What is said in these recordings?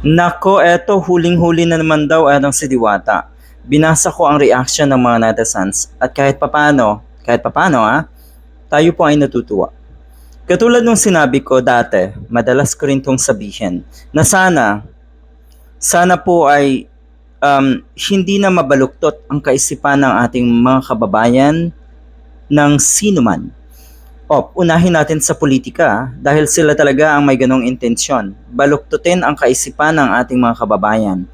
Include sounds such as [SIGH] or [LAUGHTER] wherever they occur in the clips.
Nako, eto huling-huli na naman daw anong si Diwata. Binasa ko ang reaction ng mga netizens at kahit papano, kahit papano ah, tayo po ay natutuwa. Katulad nung sinabi ko dati, madalas ko rin tong sabihin, na sana, sana po ay um, hindi na mabaluktot ang kaisipan ng ating mga kababayan ng sino man. O, unahin natin sa politika ah, dahil sila talaga ang may ganong intensyon. Baluktutin ang kaisipan ng ating mga kababayan.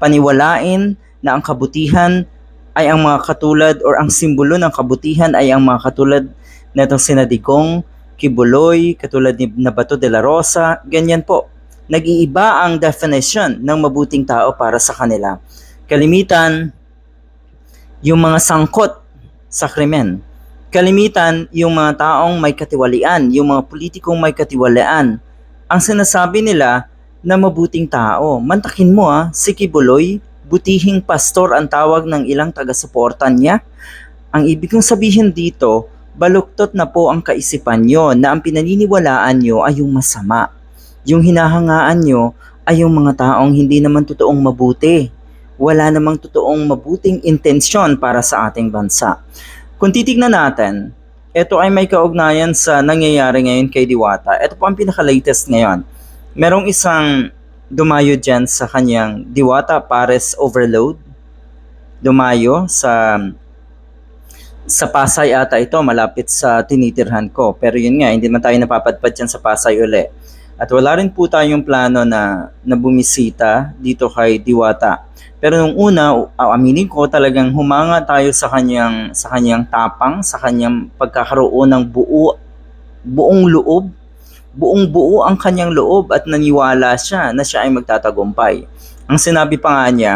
Paniwalain na ang kabutihan ay ang mga katulad or ang simbolo ng kabutihan ay ang mga katulad netong sinadigong, kibuloy, katulad ni Nabato de la Rosa, ganyan po. Nag-iiba ang definition ng mabuting tao para sa kanila. Kalimitan, yung mga sangkot sa krimen. Kalimitan, yung mga taong may katiwalian, yung mga politikong may katiwalian. Ang sinasabi nila na mabuting tao. Mantakin mo ah, si Kibuloy, butihing pastor ang tawag ng ilang taga-suporta niya. Ang ibig kong sabihin dito, baluktot na po ang kaisipan nyo na ang pinaniniwalaan nyo ay yung masama. Yung hinahangaan nyo ay yung mga taong hindi naman totoong mabuti. Wala namang totoong mabuting intensyon para sa ating bansa. Kung titignan natin, ito ay may kaugnayan sa nangyayari ngayon kay Diwata. Ito po ang pinaka-latest ngayon. Merong isang dumayo dyan sa kanyang Diwata Pares Overload. Dumayo sa sa Pasay ata ito, malapit sa tinitirhan ko. Pero yun nga, hindi man tayo napapadpad dyan sa Pasay uli. At wala rin po tayong plano na, na bumisita dito kay Diwata. Pero nung una, aminin ko talagang humanga tayo sa kanyang sa kanyang tapang, sa kanyang pagkakaroon ng buo buong loob, buong buo ang kanyang loob at naniwala siya na siya ay magtatagumpay. Ang sinabi pa nga niya,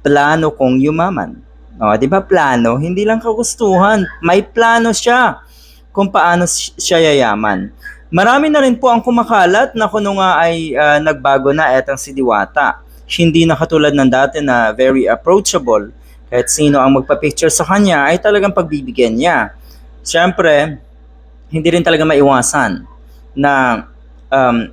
plano kong yumaman. O, di ba plano? Hindi lang kagustuhan. May plano siya kung paano si- siya yayaman. Marami na rin po ang kumakalat na kuno nga ay ah, nagbago na etang si Diwata. Hindi na katulad ng dati na very approachable. Kahit sino ang magpa-picture sa kanya ay talagang pagbibigyan niya. Siyempre, hindi rin talaga maiwasan na um,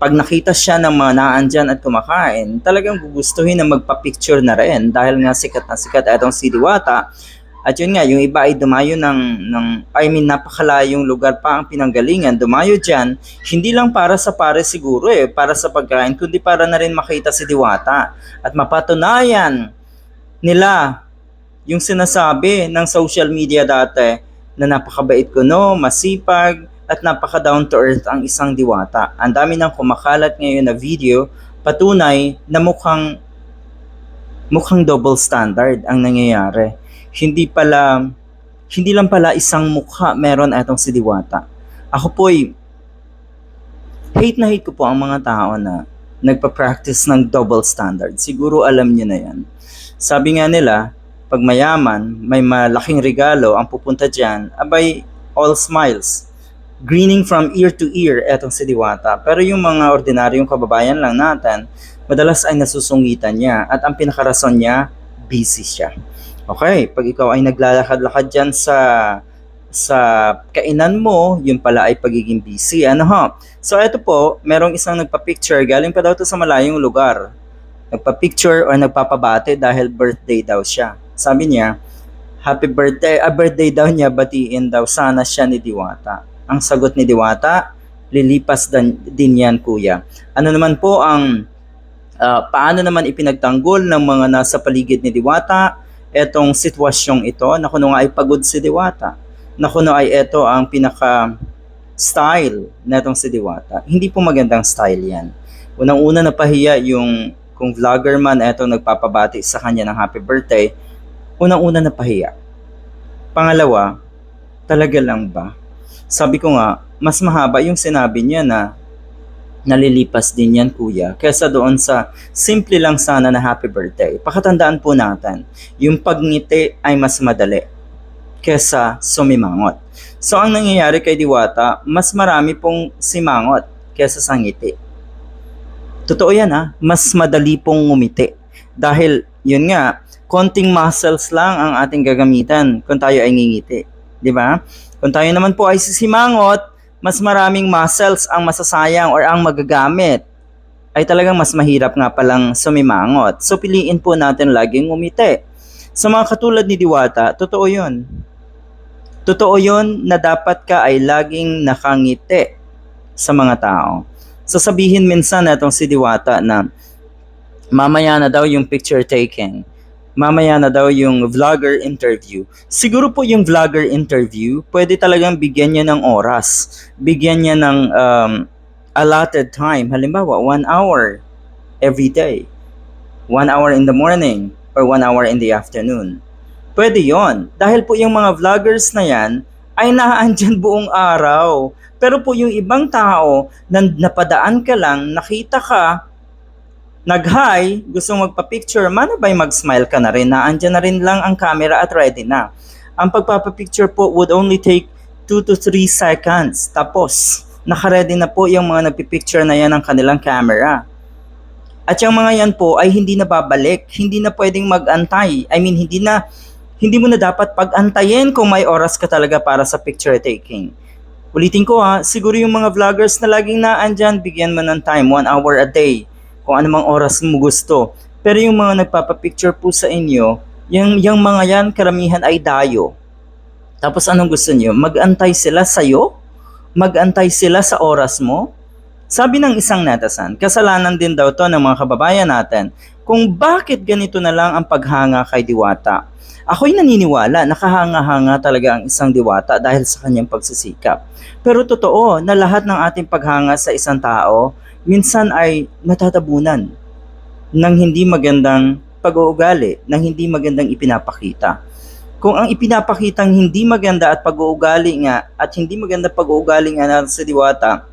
pag nakita siya ng mga naandyan at kumakain, talagang gugustuhin na magpa-picture na rin dahil nga sikat na sikat itong si Diwata. At yun nga, yung iba ay dumayo ng, ng I mean, napakalayong lugar pa ang pinanggalingan. Dumayo dyan, hindi lang para sa pare siguro eh, para sa pagkain, kundi para na rin makita si Diwata. At mapatunayan nila yung sinasabi ng social media dati na napakabait ko no, masipag, at napaka down to earth ang isang diwata. Ang dami nang kumakalat ngayon na video patunay na mukhang mukhang double standard ang nangyayari. Hindi pala hindi lang pala isang mukha meron itong si Diwata. Ako po'y hate na hate ko po ang mga tao na nagpa-practice ng double standard. Siguro alam niyo na yan. Sabi nga nila, pag mayaman, may malaking regalo ang pupunta dyan, abay, all smiles greening from ear to ear etong si Diwata. Pero yung mga ordinaryong kababayan lang natin, madalas ay nasusungitan niya at ang pinakarason niya, busy siya. Okay, pag ikaw ay naglalakad-lakad dyan sa sa kainan mo, yun pala ay pagiging busy. Ano ho? So eto po, merong isang nagpa-picture, galing pa daw to sa malayong lugar. Nagpa-picture o nagpapabate dahil birthday daw siya. Sabi niya, happy birthday, a birthday daw niya, batiin daw sana siya ni Diwata. Ang sagot ni Diwata, lilipas dan, din yan kuya. Ano naman po ang ah, paano naman ipinagtanggol ng mga nasa paligid ni Diwata etong sitwasyong ito na kuno nga ay pagod si Diwata. Na kuno ay ito ang pinaka style netong si Diwata. Hindi po magandang style yan. Unang-una napahiya yung kung vlogger man etong nagpapabati sa kanya ng happy birthday, unang-una napahiya. Pangalawa, talaga lang ba? Sabi ko nga, mas mahaba yung sinabi niya na nalilipas din yan kuya kesa doon sa simple lang sana na happy birthday. Pakatandaan po natin, yung pagngiti ay mas madali kesa sumimangot. So ang nangyayari kay Diwata, mas marami pong simangot kesa sa ngiti. Totoo yan ha, mas madali pong ngumiti. Dahil yun nga, konting muscles lang ang ating gagamitan kung tayo ay ngingiti. Di ba? Kung tayo naman po ay sisimangot, mas maraming muscles ang masasayang or ang magagamit. ay talagang mas mahirap nga palang sumimangot. So piliin po natin laging umiti. Sa mga katulad ni Diwata, totoo yun. Totoo yun na dapat ka ay laging nakangiti sa mga tao. Sasabihin minsan na itong si Diwata na mamaya na daw yung picture taking. Mamaya na daw yung vlogger interview. Siguro po yung vlogger interview, pwede talagang bigyan niya ng oras. Bigyan niya ng um, allotted time. Halimbawa, one hour every day. One hour in the morning or one hour in the afternoon. Pwede yon Dahil po yung mga vloggers na yan ay [LAUGHS] naandyan buong araw. Pero po yung ibang tao na napadaan ka lang, nakita ka, nag-hi, gusto magpa-picture, mano ba'y mag-smile ka na rin? Naandyan na rin lang ang camera at ready na. Ang pagpapapicture po would only take 2 to 3 seconds. Tapos, nakaredy na po yung mga nagpipicture na yan ng kanilang camera. At yung mga yan po ay hindi na babalik, hindi na pwedeng mag-antay. I mean, hindi na hindi mo na dapat pag-antayin kung may oras ka talaga para sa picture taking. Ulitin ko ha, siguro yung mga vloggers na laging naandyan, bigyan mo ng time, one hour a day, kung anumang oras mo gusto. Pero yung mga nagpapapicture po sa inyo, yung, yung mga yan, karamihan ay dayo. Tapos anong gusto niyo? Mag-antay sila sa'yo? Mag-antay sila sa oras mo? Sabi ng isang netasan, kasalanan din daw to ng mga kababayan natin kung bakit ganito na lang ang paghanga kay Diwata. Ako'y naniniwala, nakahanga-hanga talaga ang isang diwata dahil sa kanyang pagsisikap. Pero totoo na lahat ng ating paghanga sa isang tao, minsan ay natatabunan ng hindi magandang pag-uugali, ng hindi magandang ipinapakita. Kung ang ipinapakitang hindi maganda at pag-uugali nga, at hindi maganda pag-uugali nga natin sa diwata,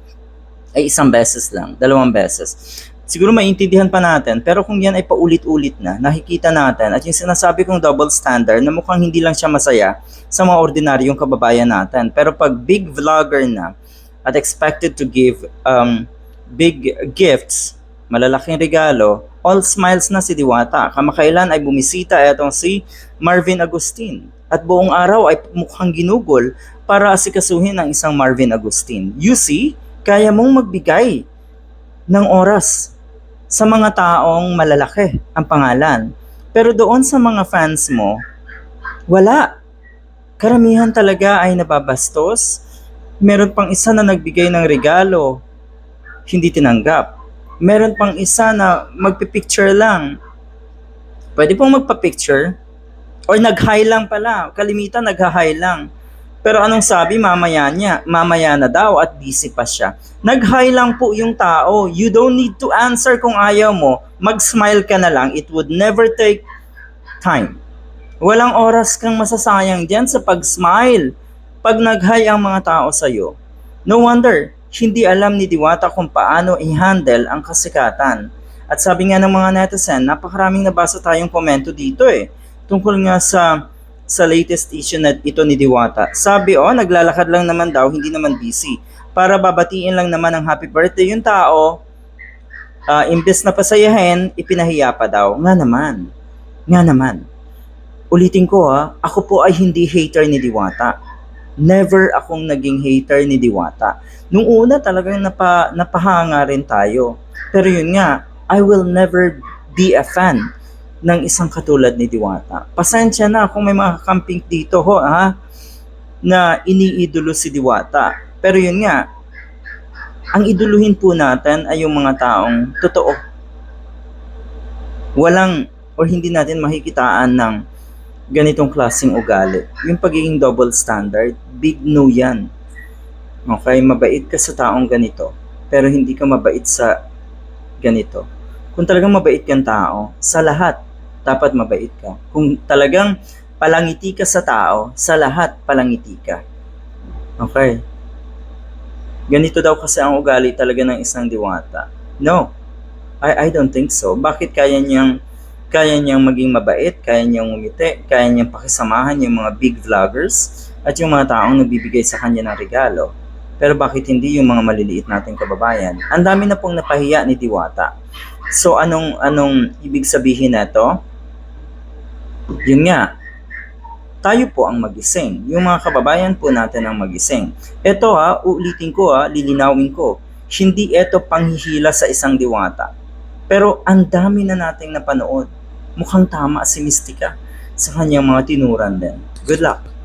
ay isang beses lang, dalawang beses siguro maintindihan pa natin. Pero kung yan ay paulit-ulit na, nakikita natin at yung sinasabi kong double standard na mukhang hindi lang siya masaya sa mga ordinaryong kababayan natin. Pero pag big vlogger na at expected to give um, big gifts, malalaking regalo, all smiles na si Diwata. Kamakailan ay bumisita itong si Marvin Agustin. At buong araw ay mukhang ginugol para asikasuhin ang isang Marvin Agustin. You see, kaya mong magbigay ng oras sa mga taong malalaki ang pangalan. Pero doon sa mga fans mo, wala. Karamihan talaga ay nababastos. Meron pang isa na nagbigay ng regalo, hindi tinanggap. Meron pang isa na magpipicture lang. Pwede pong magpa-picture. Or nag-hi lang pala. Kalimitan nag-hi lang. Pero anong sabi mamaya niya? Mamaya na daw at busy pa siya. Nag-hi lang po yung tao. You don't need to answer kung ayaw mo. Mag-smile ka na lang. It would never take time. Walang oras kang masasayang diyan sa pag-smile. Pag nag-hi ang mga tao sa'yo. No wonder, hindi alam ni Diwata kung paano i-handle ang kasikatan. At sabi nga ng mga netizen, napakaraming nabasa tayong komento dito eh. Tungkol nga sa sa latest issue na ito ni Diwata. Sabi, oh, naglalakad lang naman daw, hindi naman busy. Para babatiin lang naman ang happy birthday yung tao, uh, imbes na pasayahin, ipinahiya pa daw. Nga naman. Nga naman. Ulitin ko ha, ako po ay hindi hater ni Diwata. Never akong naging hater ni Diwata. Nung una talagang napa, napahanga rin tayo. Pero yun nga, I will never be a fan ng isang katulad ni Diwata. Pasensya na kung may mga kakamping dito ho, ha, na iniidolo si Diwata. Pero yun nga, ang iduluhin po natin ay yung mga taong totoo. Walang or hindi natin makikitaan ng ganitong klaseng ugali. Yung pagiging double standard, big no yan. Okay, mabait ka sa taong ganito, pero hindi ka mabait sa ganito. Kung talagang mabait kang tao, sa lahat, dapat mabait ka. Kung talagang palangiti ka sa tao, sa lahat palangiti ka. Okay. Ganito daw kasi ang ugali talaga ng isang diwata. No. I, I don't think so. Bakit kaya niyang kaya niyang maging mabait, kaya niyang umiti, kaya niyang pakisamahan yung mga big vloggers at yung mga taong nagbibigay sa kanya ng regalo. Pero bakit hindi yung mga maliliit nating kababayan? Ang dami na pong napahiya ni Diwata. So anong anong ibig sabihin nito? Yun nga, tayo po ang magising. Yung mga kababayan po natin ang magising. Ito ha, ulitin ko ha, lilinawin ko. hindi ito panghihila sa isang diwata. Pero ang dami na nating napanood. Mukhang tama si Mystica sa kanyang mga tinuran din. Good luck!